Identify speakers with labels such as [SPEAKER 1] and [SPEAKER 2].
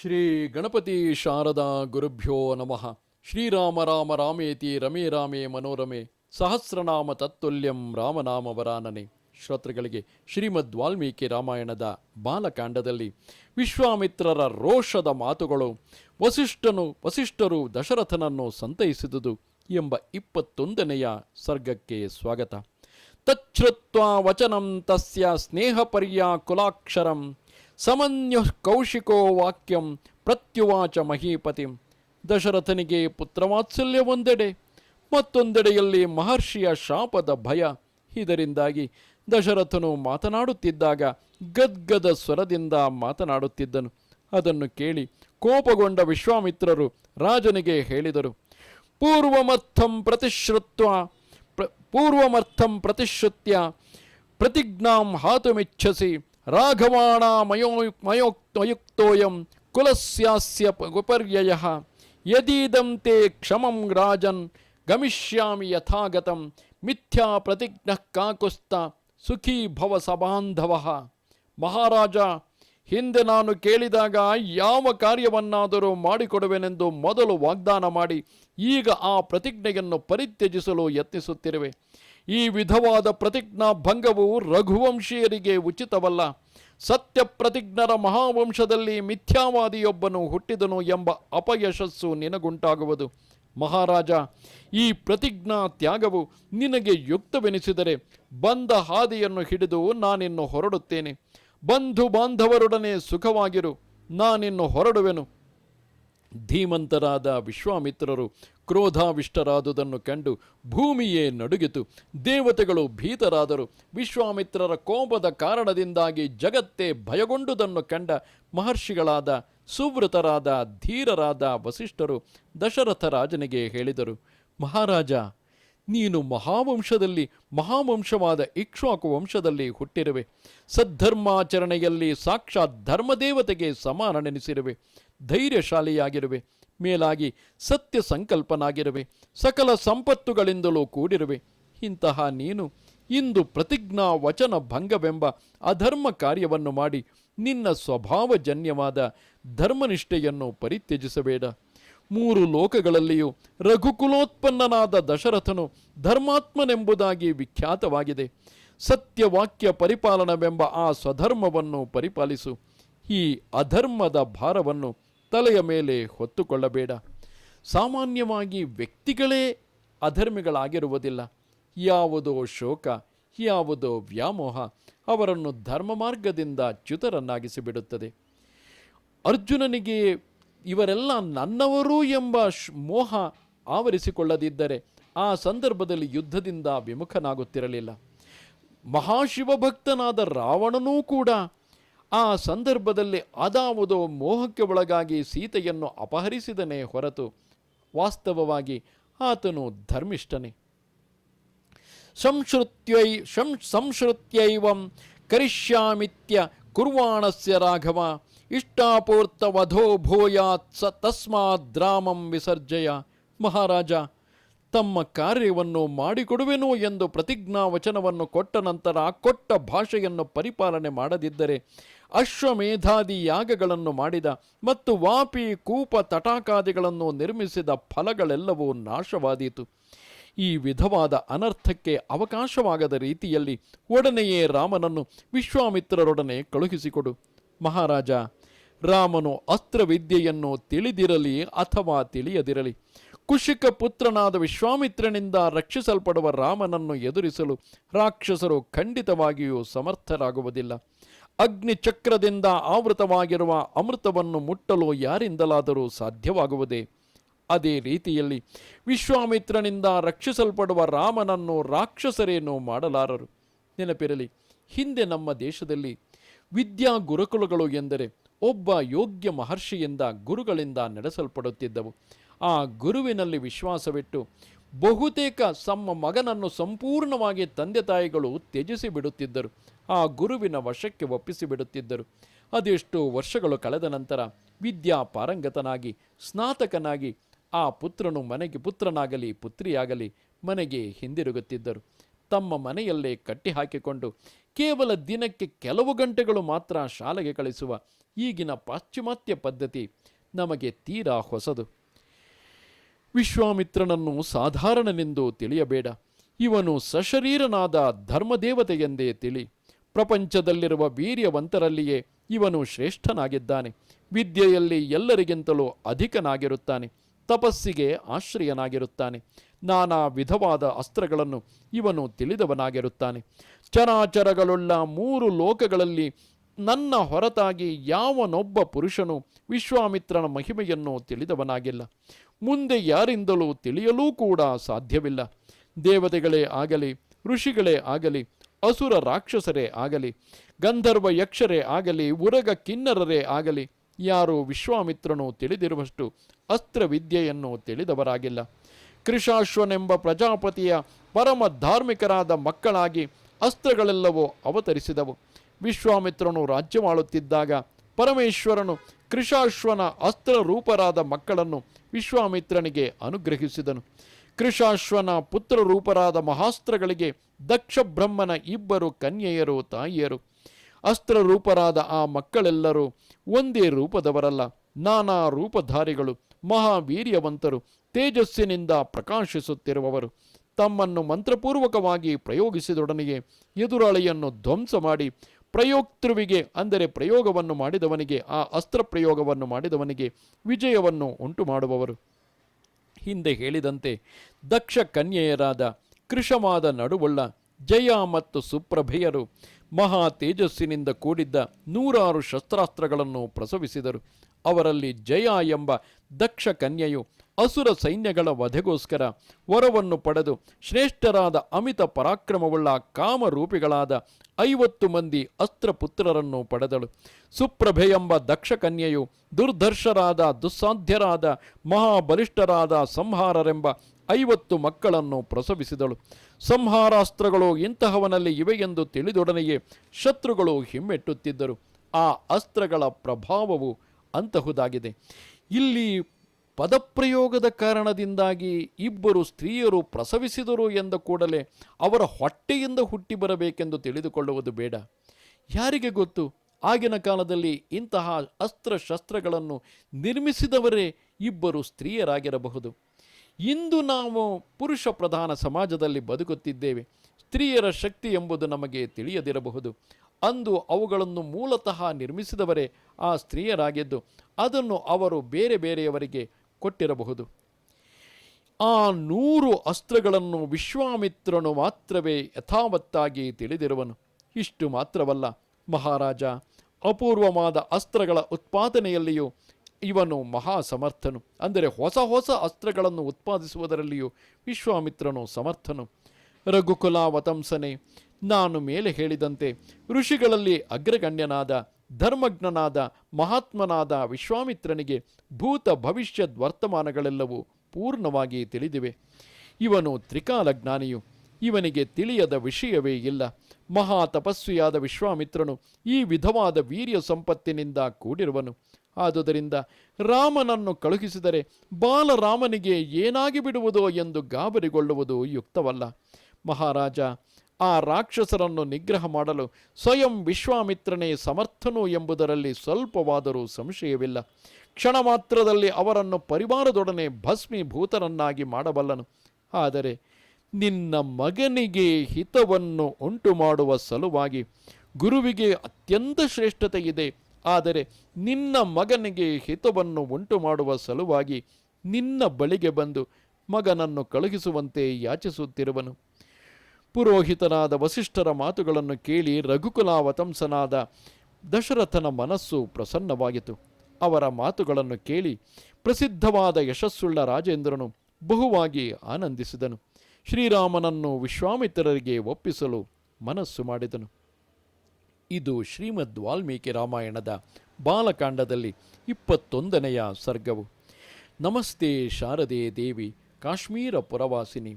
[SPEAKER 1] ಶ್ರೀ ಗಣಪತಿ ಶಾರದಾ ಗುರುಭ್ಯೋ ನಮಃ. ಶ್ರೀರಾಮ ರಾಮ ರಾಮೇತಿ ರಮೇ ರಾಮೇ ಮನೋರಮೆ. ಸಹಸ್ರನಾಮ ತತ್ತುಲ್ಯಂ ರಾಮನಾಮ ವರಾನನೆ. ಶ್ರೋತೃಗಳಿಗೆ ಶ್ರೀಮದ್ ವಾಲ್ಮೀಕಿ ರಾಮಾಯಣದ ಬಾಲಕಾಂಡದಲ್ಲಿ ವಿಶ್ವಾಮಿತ್ರರ ರೋಷದ ಮಾತುಗಳು, ವಸಿಷ್ಠನು, ವಸಿಷ್ಠರು ದಶರಥನನ್ನು ಸಂತೈಸಿದುದು ಎಂಬ ಇಪ್ಪತ್ತೊಂದನೆಯ ಸರ್ಗಕ್ಕೆ ಸ್ವಾಗತ. ತಚ್ಛ್ರುತ್ವ ವಚನಂ ತಸ್ಯ ಸ್ನೇಹಪರ್ಯಾಕುಲಾಕ್ಷರಂ ಸಮನ್ಯು ಕೌಶಿಕೋ ವಾಕ್ಯಂ ಪ್ರತ್ಯುವಾಚ ಮಹೀಪತಿ. ದಶರಥನಿಗೆ ಪುತ್ರವಾತ್ಸಲ್ಯ ಒಂದೆಡೆ, ಮತ್ತೊಂದೆಡೆಯಲ್ಲಿ ಮಹರ್ಷಿಯ ಶಾಪದ ಭಯ. ಇದರಿಂದಾಗಿ ದಶರಥನು ಮಾತನಾಡುತ್ತಿದ್ದಾಗ ಗದ್ಗದ ಸ್ವರದಿಂದ ಮಾತನಾಡುತ್ತಿದ್ದನು. ಅದನ್ನು ಕೇಳಿ ಕೋಪಗೊಂಡ ವಿಶ್ವಾಮಿತ್ರರು ರಾಜನಿಗೆ ಹೇಳಿದರು, ಪೂರ್ವಮರ್ಥಂ ಪ್ರತಿಶ್ರುತ್ವ, ಪ್ರ, ಪೂರ್ವಮರ್ಥಂ ಪ್ರತಿಶ್ರುತ್ಯ, ಪ್ರತಿಜ್ಞಾಂ ಹಾತುಮಿಚ್ಛಸಿ ರಾಘವಾಣ ಮಯೋ ಮಯೋಕ್ತಯುಕ್ತೋಯಂ ಮಯುಕ್ತೋಯಂ ಕುಲಸ್ಯಾಸ್ಯ ವಿಪರ್ಯಯ ಯದೀದಂ ತೇ ಕ್ಷಮಂ ರಾಜನ್ ಗಮಿಷ್ಯಾಮಿ ಯಥಾಗತಂ ಮಿಥ್ಯಾ ಪ್ರತಿಜ್ಞ ಕಾಕುಸ್ತ ಸುಖೀ ಭವ ಸಬಾಂಧವ ಮಹಾರಾಜ ಹಿಂದೆ ನಾನು ಕೇಳಿದಾಗ ಯಾವ ಕಾರ್ಯವನ್ನಾದರೂ ಮಾಡಿಕೊಡುವೆನೆಂದು ಮೊದಲು ವಾಗ್ದಾನ ಮಾಡಿ, ಈಗ ಆ ಪ್ರತಿಜ್ಞೆಯನ್ನು ಪರಿತ್ಯಜಿಸಲು ಯತ್ನಿಸುತ್ತಿರುವೆ. ಈ ವಿಧವಾದ ಪ್ರತಿಜ್ಞಾ ಭಂಗವು ರಘುವಂಶೀಯರಿಗೆ ಉಚಿತವಲ್ಲ. ಸತ್ಯ ಪ್ರತಿಜ್ಞರ ಮಹಾವಂಶದಲ್ಲಿ ಮಿಥ್ಯಾವಾದಿಯೊಬ್ಬನು ಹುಟ್ಟಿದನು ಎಂಬ ಅಪಯಶಸ್ಸು ನಿನಗುಂಟಾಗುವುದು. ಮಹಾರಾಜ, ಈ ಪ್ರತಿಜ್ಞಾ ತ್ಯಾಗವು ನಿನಗೆ ಯುಕ್ತವೆನಿಸಿದರೆ ಬಂದ ಹಾದಿಯನ್ನು ಹಿಡಿದು ನಾನಿನ್ನು ಹೊರಡುತ್ತೇನೆ. ಬಂಧು ಬಾಂಧವರೊಡನೆ ಸುಖವಾಗಿರು, ನಾನಿನ್ನು ಹೊರಡುವೆನು. ಧೀಮಂತರಾದ ವಿಶ್ವಾಮಿತ್ರರು ಕ್ರೋಧಾವಿಷ್ಟರಾದುದನ್ನು ಕಂಡು ಭೂಮಿಯೇ ನಡುಗಿತು. ದೇವತೆಗಳು ಭೀತರಾದರು. ವಿಶ್ವಾಮಿತ್ರರ ಕೋಪದ ಕಾರಣದಿಂದಾಗಿ ಜಗತ್ತೇ ಭಯಗೊಂಡುದನ್ನು ಕಂಡ ಮಹರ್ಷಿಗಳಾದ ಸುವೃತರಾದ ಧೀರರಾದ ವಸಿಷ್ಠರು ದಶರಥ ರಾಜನಿಗೆ ಹೇಳಿದರು, ಮಹಾರಾಜ, ನೀನು ಮಹಾವಂಶದಲ್ಲಿ, ಮಹಾವಂಶವಾದ ಇಕ್ಷ್ವಾಕು ವಂಶದಲ್ಲಿ ಹುಟ್ಟಿರುವೆ. ಸದ್ಧರ್ಮಾಚರಣೆಯಲ್ಲಿ ಸಾಕ್ಷಾತ್ ಧರ್ಮದೇವತೆಗೆ ಸಮಾನನೆನಿಸಿರುವೆ. ಧೈರ್ಯಶಾಲಿಯಾಗಿರುವೆ, ಮೇಲಾಗಿ ಸತ್ಯ ಸಂಕಲ್ಪನಾಗಿರುವೆ ಸಕಲ ಸಂಪತ್ತುಗಳಿಂದಲೂ ಕೂಡಿರುವೆ. ಇಂತಹ ನೀನು ಇಂದು ಪ್ರತಿಜ್ಞಾ ವಚನ ಭಂಗವೆಂಬ ಅಧರ್ಮ ಕಾರ್ಯವನ್ನು ಮಾಡಿ ನಿನ್ನ ಸ್ವಭಾವಜನ್ಯವಾದ ಧರ್ಮನಿಷ್ಠೆಯನ್ನು ಪರಿತ್ಯಜಿಸಬೇಡ. ಮೂರು ಲೋಕಗಳಲ್ಲಿಯೂ ರಘುಕುಲೋತ್ಪನ್ನನಾದ ದಶರಥನು ಧರ್ಮಾತ್ಮನೆಂಬುದಾಗಿ ವಿಖ್ಯಾತವಾಗಿದೆ. ಸತ್ಯವಾಕ್ಯ ಪರಿಪಾಲನವೆಂಬ ಆ ಸ್ವಧರ್ಮವನ್ನು ಪರಿಪಾಲಿಸು. ಈ ಅಧರ್ಮದ ಭಾರವನ್ನು ತಲೆಯ ಮೇಲೆ ಹೊತ್ತುಕೊಳ್ಳಬೇಡ. ಸಾಮಾನ್ಯವಾಗಿ ವ್ಯಕ್ತಿಗಳೇ ಅಧರ್ಮಿಗಳಾಗಿರುವುದಿಲ್ಲ. ಯಾವುದೋ ಶೋಕ, ಯಾವುದೋ ವ್ಯಾಮೋಹ, ಅವರನ್ನು ಧರ್ಮ ಮಾರ್ಗದಿಂದ ಚ್ಯುತರನ್ನಾಗಿಸಿ ಬಿಡುತ್ತದೆ ಅರ್ಜುನನಿಗೆ ಇವರೆಲ್ಲ ನನ್ನವರು ಎಂಬ ಮೋಹ ಆವರಿಸಿಕೊಳ್ಳದಿದ್ದರೆ ಆ ಸಂದರ್ಭದಲ್ಲಿ ಯುದ್ಧದಿಂದ ವಿಮುಖನಾಗುತ್ತಿರಲಿಲ್ಲ. ಮಹಾಶಿವಭಕ್ತನಾದ ರಾವಣನೂ ಕೂಡ ಆ ಸಂದರ್ಭದಲ್ಲಿ ಅದಾವುದೋ ಮೋಹಕ್ಕೆ ಒಳಗಾಗಿ ಸೀತೆಯನ್ನು ಅಪಹರಿಸಿದನೇ ಹೊರತು ವಾಸ್ತವವಾಗಿ ಆತನು ಧರ್ಮಿಷ್ಠನೇ. ಸಂಶ್ರುತ್ಯೈ ಶಂ ಸಂಶ್ರುತ್ಯೈವಂ ಕರಿಷ್ಯಾಮಿತ್ಯ ಕುರ್ವಾಣಸ್ಯ ರಾಘವ ಇಷ್ಟಾಪೂರ್ತವಧೋ ಭೂಯಾತ್ ಸ ತಸ್ಮಾದ್ರಾಮಂ ವಿಸರ್ಜಯ. ಮಹಾರಾಜ, ತಮ್ಮ ಕಾರ್ಯವನ್ನು ಮಾಡಿಕೊಡುವೆನು ಎಂದು ಪ್ರತಿಜ್ಞಾ ವಚನವನ್ನು ಕೊಟ್ಟ ನಂತರ ಕೊಟ್ಟ ಭಾಷೆಯನ್ನು ಪರಿಪಾಲನೆ ಮಾಡದಿದ್ದರೆ ಅಶ್ವಮೇಧಾದಿ ಯಾಗಗಳನ್ನು ಮಾಡಿದ ಮತ್ತು ವಾಪಿ ಕೂಪ ತಟಾಕಾದಿಗಳನ್ನು ನಿರ್ಮಿಸಿದ ಫಲಗಳೆಲ್ಲವೂ ನಾಶವಾದೀತು. ಈ ವಿಧವಾದ ಅನರ್ಥಕ್ಕೆ ಅವಕಾಶವಾಗದ ರೀತಿಯಲ್ಲಿ ಒಡನೆಯೇ ರಾಮನನ್ನು ವಿಶ್ವಾಮಿತ್ರರೊಡನೆ ಕಳುಹಿಸಿಕೊಡು. ಮಹಾರಾಜ, ರಾಮನು ಅಸ್ತ್ರವಿದ್ಯೆಯನ್ನು ತಿಳಿದಿರಲಿ ಅಥವಾ ತಿಳಿಯದಿರಲಿ. ಕುಶಿಕ ಪುತ್ರನಾದ ವಿಶ್ವಾಮಿತ್ರನಿಂದ ರಕ್ಷಿಸಲ್ಪಡುವ ರಾಮನನ್ನು ಎದುರಿಸಲು ರಾಕ್ಷಸರು ಖಂಡಿತವಾಗಿಯೂ ಸಮರ್ಥರಾಗುವುದಿಲ್ಲ. ಅಗ್ನಿ ಚಕ್ರದಿಂದ ಆವೃತವಾಗಿರುವ ಅಮೃತವನ್ನು ಮುಟ್ಟಲು ಯಾರಿಂದಲಾದರೂ ಸಾಧ್ಯವಾಗುವುದೇ? ಅದೇ ರೀತಿಯಲ್ಲಿ ವಿಶ್ವಾಮಿತ್ರನಿಂದ ರಕ್ಷಿಸಲ್ಪಡುವ ರಾಮನನ್ನು ರಾಕ್ಷಸರೇನು ಮಾಡಲಾರರು. ನೆನಪಿರಲಿ, ಹಿಂದೆ ನಮ್ಮ ದೇಶದಲ್ಲಿ ವಿದ್ಯಾ ಗುರುಕುಲಗಳು ಎಂದರೆ ಒಬ್ಬ ಯೋಗ್ಯ ಮಹರ್ಷಿಯಿಂದ ಗುರುಗಳಿಂದ ನಡೆಸಲ್ಪಡುತ್ತಿದ್ದವು. ಆ ಗುರುವಿನಲ್ಲಿ ವಿಶ್ವಾಸವಿಟ್ಟು ಬಹುತೇಕ ತಮ್ಮ ಮಗನನ್ನು ಸಂಪೂರ್ಣವಾಗಿ ತಂದೆ ತಾಯಿಗಳು ತ್ಯಜಿಸಿ ಬಿಡುತ್ತಿದ್ದರು. ಆ ಗುರುವಿನ ವಶಕ್ಕೆ ಒಪ್ಪಿಸಿ ಬಿಡುತ್ತಿದ್ದರು. ಅದೆಷ್ಟು ವರ್ಷಗಳು ಕಳೆದ ನಂತರ ವಿದ್ಯಾ ಪಾರಂಗತನಾಗಿ, ಸ್ನಾತಕನಾಗಿ ಆ ಪುತ್ರನು ಮನೆಗೆ ಪುತ್ರನಾಗಲಿ, ಪುತ್ರಿಯಾಗಲಿ ಮನೆಗೆ ಹಿಂದಿರುಗುತ್ತಿದ್ದರು. ತಮ್ಮ ಮನೆಯಲ್ಲೇ ಕಟ್ಟಿ ಹಾಕಿಕೊಂಡು ಕೇವಲ ದಿನಕ್ಕೆ ಕೆಲವು ಗಂಟೆಗಳು ಮಾತ್ರ ಶಾಲೆಗೆ ಕಳಿಸುವ ಈಗಿನ ಪಾಶ್ಚಿಮಾತ್ಯ ಪದ್ಧತಿ ನಮಗೆ ತೀರಾ ಹೊಸದು. ವಿಶ್ವಾಮಿತ್ರನನ್ನು ಸಾಧಾರಣನೆಂದು ತಿಳಿಯಬೇಡ. ಇವನು ಸಶರೀರನಾದ ಧರ್ಮದೇವತೆಯೆಂದೇ ತಿಳಿ. ಪ್ರಪಂಚದಲ್ಲಿರುವ ವೀರ್ಯವಂತರಲ್ಲಿಯೇ ಇವನು ಶ್ರೇಷ್ಠನಾಗಿದ್ದಾನೆ. ವಿದ್ಯೆಯಲ್ಲಿ ಎಲ್ಲರಿಗಿಂತಲೂ ಅಧಿಕನಾಗಿರುತ್ತಾನೆ. ತಪಸ್ಸಿಗೆ ಆಶ್ರಯನಾಗಿರುತ್ತಾನೆ. ನಾನಾ ವಿಧವಾದ ಅಸ್ತ್ರಗಳನ್ನು ಇವನು ತಿಳಿದವನಾಗಿರುತ್ತಾನೆ. ಚರಾಚರಗಳುಳ್ಳ ಮೂರು ಲೋಕಗಳಲ್ಲಿ ನನ್ನ ಹೊರತಾಗಿ ಯಾವನೊಬ್ಬ ಪುರುಷನು ವಿಶ್ವಾಮಿತ್ರನ ಮಹಿಮೆಯನ್ನು ತಿಳಿದವನಾಗಿಲ್ಲ. ಮುಂದೆ ಯಾರಿಂದಲೂ ತಿಳಿಯಲೂ ಕೂಡ ಸಾಧ್ಯವಿಲ್ಲ. ದೇವತೆಗಳೇ ಆಗಲಿ, ಋಷಿಗಳೇ ಆಗಲಿ, ಅಸುರ ರಾಕ್ಷಸರೇ ಆಗಲಿ, ಗಂಧರ್ವ ಯಕ್ಷರೇ ಆಗಲಿ, ಉರಗ ಕಿನ್ನರರೇ ಆಗಲಿ, ಯಾರು ವಿಶ್ವಾಮಿತ್ರನು ತಿಳಿದಿರುವಷ್ಟು ಅಸ್ತ್ರವಿದ್ಯೆಯನ್ನು ತಿಳಿದವರಾಗಿಲ್ಲ. ಕೃಷಾಶ್ವನೆಂಬ ಪ್ರಜಾಪತಿಯ ಪರಮ ಧಾರ್ಮಿಕರಾದ ಮಕ್ಕಳಾಗಿ ಅಸ್ತ್ರಗಳೆಲ್ಲವೂ ಅವತರಿಸಿದವು. ವಿಶ್ವಾಮಿತ್ರನು ರಾಜ್ಯವಾಳುತ್ತಿದ್ದಾಗ ಪರಮೇಶ್ವರನು ಕೃಷಾಶ್ವನ ಅಸ್ತ್ರ ರೂಪರಾದ ಮಕ್ಕಳನ್ನು ವಿಶ್ವಾಮಿತ್ರನಿಗೆ ಅನುಗ್ರಹಿಸಿದನು. ಕೃಷಾಶ್ವನ ಪುತ್ರ ರೂಪರಾದ ಮಹಾಸ್ತ್ರಗಳಿಗೆ ದಕ್ಷ ಬ್ರಹ್ಮನ ಇಬ್ಬರು ಕನ್ಯೆಯರು, ತಾಯಿಯರು. ಅಸ್ತ್ರ ರೂಪರಾದ ಆ ಮಕ್ಕಳೆಲ್ಲರೂ ಒಂದೇ ರೂಪದವರಲ್ಲ, ನಾನಾ ರೂಪಧಾರಿಗಳು, ಮಹಾವೀರ್ಯವಂತರು, ತೇಜಸ್ಸಿನಿಂದ ಪ್ರಕಾಶಿಸುತ್ತಿರುವವರು. ತಮ್ಮನ್ನು ಮಂತ್ರಪೂರ್ವಕವಾಗಿ ಪ್ರಯೋಗಿಸಿದೊಡನೆಯೇ ಎದುರಾಳಿಯನ್ನು ಧ್ವಂಸ ಮಾಡಿ ಪ್ರಯೋಕ್ತೃವಿಗೆ, ಅಂದರೆ ಪ್ರಯೋಗವನ್ನು ಮಾಡಿದವನಿಗೆ, ಆ ಅಸ್ತ್ರ ಪ್ರಯೋಗವನ್ನು ಮಾಡಿದವನಿಗೆ ವಿಜಯವನ್ನು ಉಂಟು ಮಾಡುವವರು ಹಿಂದೆ ಹೇಳಿದಂತೆ ದಕ್ಷ ಕನ್ಯೆಯರಾದ ಕೃಷಮಾದ ನಡುವುಳ್ಳ ಜಯ ಮತ್ತು ಸುಪ್ರಭೆಯರು ಮಹಾ ತೇಜಸ್ಸಿನಿಂದ ಕೂಡಿದ್ದ ನೂರಾರು ಶಸ್ತ್ರಾಸ್ತ್ರಗಳನ್ನು ಪ್ರಸವಿಸಿದರು. ಅವರಲ್ಲಿ ಜಯ ಎಂಬ ದಕ್ಷ ಕನ್ಯೆಯು ಅಸುರ ಸೈನ್ಯಗಳ ವಧೆಗೋಸ್ಕರ ವರವನ್ನು ಪಡೆದು ಶ್ರೇಷ್ಠರಾದ ಅಮಿತ ಪರಾಕ್ರಮವುಳ್ಳ ಕಾಮರೂಪಿಗಳಾದ ಐವತ್ತು ಮಂದಿ ಅಸ್ತ್ರಪುತ್ರರನ್ನು ಪಡೆದಳು. ಸುಪ್ರಭೆ ಎಂಬ ದಕ್ಷ ಕನ್ಯೆಯು ದುರ್ಧರ್ಷರಾದ, ದುಸ್ಸಾಧ್ಯರಾದ, ಮಹಾಬಲಿಷ್ಠರಾದ ಸಂಹಾರರೆಂಬ ಐವತ್ತು ಮಕ್ಕಳನ್ನು ಪ್ರಸವಿಸಿದಳು. ಸಂಹಾರಾಸ್ತ್ರಗಳು ಇಂತಹವನಲ್ಲಿ ಇವೆ ಎಂದು ತಿಳಿದೊಡನೆಯೇ ಶತ್ರುಗಳು ಹಿಮ್ಮೆಟ್ಟುತ್ತಿದ್ದರು. ಆ ಅಸ್ತ್ರಗಳ ಪ್ರಭಾವವು ಅಂತಹುದಾಗಿದೆ ಇಲ್ಲಿ ಪದಪ್ರಯೋಗದ ಕಾರಣದಿಂದಾಗಿ ಇಬ್ಬರು ಸ್ತ್ರೀಯರು ಪ್ರಸವಿಸಿದರು ಎಂದ ಕೂಡಲೇ ಅವರ ಹೊಟ್ಟೆಯಿಂದ ಹುಟ್ಟಿ ಬರಬೇಕೆಂದು ತಿಳಿದುಕೊಳ್ಳುವುದು ಬೇಡ. ಯಾರಿಗೆ ಗೊತ್ತು? ಆಗಿನ ಕಾಲದಲ್ಲಿ ಇಂತಹ ಅಸ್ತ್ರಶಸ್ತ್ರಗಳನ್ನು ನಿರ್ಮಿಸಿದವರೇ ಇಬ್ಬರು ಸ್ತ್ರೀಯರಾಗಿರಬಹುದು. ಇಂದು ನಾವು ಪುರುಷ ಪ್ರಧಾನ ಸಮಾಜದಲ್ಲಿ ಬದುಕುತ್ತಿದ್ದೇವೆ. ಸ್ತ್ರೀಯರ ಶಕ್ತಿ ಎಂಬುದು ನಮಗೆ ತಿಳಿಯದಿರಬಹುದು. ಅಂದು ಅವುಗಳನ್ನು ಮೂಲತಃ ನಿರ್ಮಿಸಿದವರೇ ಆ ಸ್ತ್ರೀಯರಾಗಿದ್ದು ಅದನ್ನು ಅವರು ಬೇರೆ ಬೇರೆಯವರಿಗೆ ಕೊಟ್ಟಿರಬಹುದು. ಆ ನೂರು ಅಸ್ತ್ರಗಳನ್ನು ವಿಶ್ವಾಮಿತ್ರನು ಮಾತ್ರವೇ ಯಥಾವತ್ತಾಗಿ ತಿಳಿದಿರುವನು. ಇಷ್ಟು ಮಾತ್ರವಲ್ಲ, ಮಹಾರಾಜ, ಅಪೂರ್ವವಾದ ಅಸ್ತ್ರಗಳ ಉತ್ಪಾದನೆಯಲ್ಲಿಯೂ ಇವನು ಮಹಾ ಸಮರ್ಥನು ಅಂದರೆ ಹೊಸ ಹೊಸ ಅಸ್ತ್ರಗಳನ್ನು ಉತ್ಪಾದಿಸುವುದರಲ್ಲಿಯೂ ವಿಶ್ವಾಮಿತ್ರನು ಸಮರ್ಥನು. ರಘುಕುಲ ವತಂಸನೆ ನಾನು ಮೇಲೆ ಹೇಳಿದಂತೆ ಋಷಿಗಳಲ್ಲಿ ಅಗ್ರಗಣ್ಯನಾದ, ಧರ್ಮಜ್ಞನಾದ, ಮಹಾತ್ಮನಾದ ವಿಶ್ವಾಮಿತ್ರನಿಗೆ ಭೂತ ಭವಿಷ್ಯದ್ ವರ್ತಮಾನಗಳೆಲ್ಲವೂ ಪೂರ್ಣವಾಗಿ ತಿಳಿದಿವೆ. ಇವನು ತ್ರಿಕಾಲಜ್ಞಾನಿಯು ಇವನಿಗೆ ತಿಳಿಯದ ವಿಷಯವೇ ಇಲ್ಲ. ಮಹಾ ತಪಸ್ವಿಯಾದ ವಿಶ್ವಾಮಿತ್ರನು ಈ ವಿಧವಾದ ವೀರ್ಯ ಸಂಪತ್ತಿನಿಂದ ಕೂಡಿರುವನು. ಆದುದರಿಂದ ರಾಮನನ್ನು ಕಳುಹಿಸಿದರೆ ಬಾಲರಾಮನಿಗೆ ಏನಾಗಿ ಬಿಡುವುದೋ ಎಂದು ಗಾಬರಿಗೊಳ್ಳುವುದು ಯುಕ್ತವಲ್ಲ. ಮಹಾರಾಜ ಆ ರಾಕ್ಷಸರನ್ನು ನಿಗ್ರಹ ಮಾಡಲು ಸ್ವಯಂ ವಿಶ್ವಾಮಿತ್ರನೇ ಸಮರ್ಥನು ಎಂಬುದರಲ್ಲಿ ಸ್ವಲ್ಪವಾದರೂ ಸಂಶಯವಿಲ್ಲ. ಕ್ಷಣ ಮಾತ್ರದಲ್ಲಿ ಅವರನ್ನು ಪರಿವಾರದೊಡನೆ ಭಸ್ಮೀಭೂತರನ್ನಾಗಿ ಮಾಡಬಲ್ಲನು. ಆದರೆ ನಿನ್ನ ಮಗನಿಗೆ ಹಿತವನ್ನು ಉಂಟು ಮಾಡುವ ಸಲುವಾಗಿ ಗುರುವಿಗೆ ಅತ್ಯಂತ ಶ್ರೇಷ್ಠತೆ ಇದೆ. ಆದರೆ ನಿನ್ನ ಮಗನಿಗೆ ಹಿತವನ್ನು ಉಂಟು ಮಾಡುವ ಸಲುವಾಗಿ ನಿನ್ನ ಬಳಿಗೆ ಬಂದು ಮಗನನ್ನು ಕಳುಹಿಸುವಂತೆ ಯಾಚಿಸುತ್ತಿರುವನು. ಪುರೋಹಿತನಾದ ವಸಿಷ್ಠರ ಮಾತುಗಳನ್ನು ಕೇಳಿ ರಘುಕುಲಾವತಂಸನಾದ ದಶರಥನ ಮನಸ್ಸು ಪ್ರಸನ್ನವಾಯಿತು ಅವರ ಮಾತುಗಳನ್ನು ಕೇಳಿ ಪ್ರಸಿದ್ಧವಾದ ಯಶಸ್ಸುಳ್ಳ ರಾಜೇಂದ್ರನು ಬಹುವಾಗಿ ಆನಂದಿಸಿದನು. ಶ್ರೀರಾಮನನ್ನು ವಿಶ್ವಾಮಿತ್ರರಿಗೆ ಒಪ್ಪಿಸಲು ಮನಸ್ಸು ಮಾಡಿದನು. ಇದು ಶ್ರೀಮದ್ ವಾಲ್ಮೀಕಿ ರಾಮಾಯಣದ ಬಾಲಕಾಂಡದಲ್ಲಿ ಇಪ್ಪತ್ತೊಂದನೆಯ ಸರ್ಗವು. ನಮಸ್ತೆ ಶಾರದೆ ದೇವಿ, ಕಾಶ್ಮೀರ ಪುರವಾಸಿನಿ.